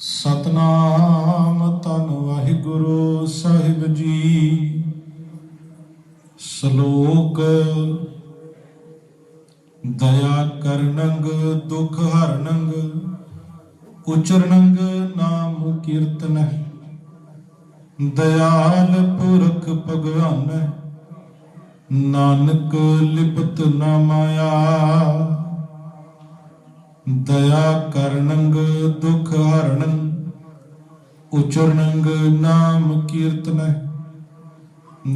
ਸਤਨਾਮ ਤਨ ਵਾਹਿਗੁਰੂ ਸਾਹਿਬ ਜੀ। ਸ਼ਲੋਕ, ਦਇਆ ਕਰਨੰਗ, ਦੁਖ ਹਰਨੰਗ, ਉਚਰਨੰਗ ਨਾਮ ਕੀਰਤਨ ਦਇਆਲ ਪੁਰਖ ਭਗਵਾਨ, ਨਾਨਕ ਲਿਪਤ ਨਾ ਮਾਇਆ। ਦਇਆ ਕਰਨੰਗ ਦੁਖ ਹਰਣੰ ਉਚਰਨੰਗ ਨਾਮ ਕੀਰਤਨ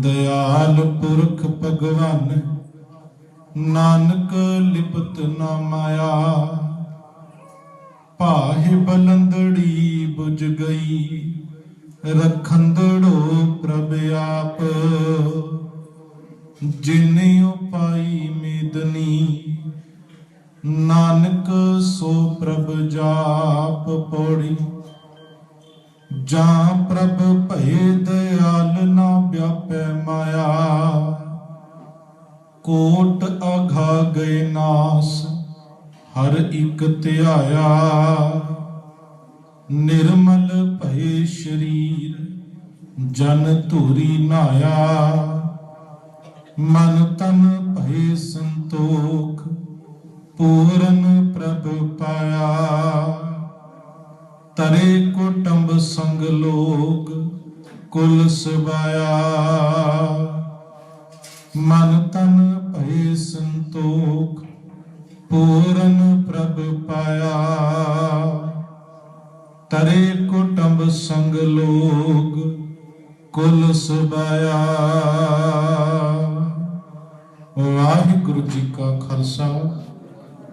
ਦਇਆਲ ਪੁਰਖ ਭਗਵਾਨ, ਨਾਨਕ ਲਿਪਤ ਨਾ ਮਾਇਆ। ਪਾਹੇ ਬਲੰਦੜੀ 부ਝ ਗਈ, ਰਖੰਦੜੋ ਪ੍ਰਭ ਆਪ। ਜਿਨ ਉਪਾਈ ਮੇਦਨੀ ਨਾਨਕ ਸੋ ਪ੍ਰਭ ਜਾਪ ਪੌੜੀ, ਜਾਂ ਪ੍ਰਭ ਭਏ ਦਇਆਲ ਨਾ ਵਿਆਪੈ ਮਾਇਆ। ਕੋਟ ਅਘਾ ਗਏ ਨਾਸ, ਹਰ ਇੱਕ ਧਿਆਇਆ। ਨਿਰਮਲ ਭਏ ਸ਼ਰੀਰ, ਜਨ ਧੂਰੀ ਨਾਇਆ। ਮਨ ਤਨ ਪੂਰਨ ਪ੍ਰਭ ਪਾਇਆ। ਤਰੇ ਕੁਟੰਬ ਸੰਗ ਲੋਗ ਕੁਲ ਸਬਾਇਆ। ਮਨ ਤਨ ਭਏ ਸੰਤੋਖ ਪੂਰਨ ਪ੍ਰਭ ਪਾਇਆ। ਤਰੇ ਕੁਟੰਬ ਸੰਗ ਲੋਗ ਕੁਲ ਸਬਾਇਆ। ਵਾਹਿਗੁਰੂ ਜੀ ਕਾ ਖਾਲਸਾ।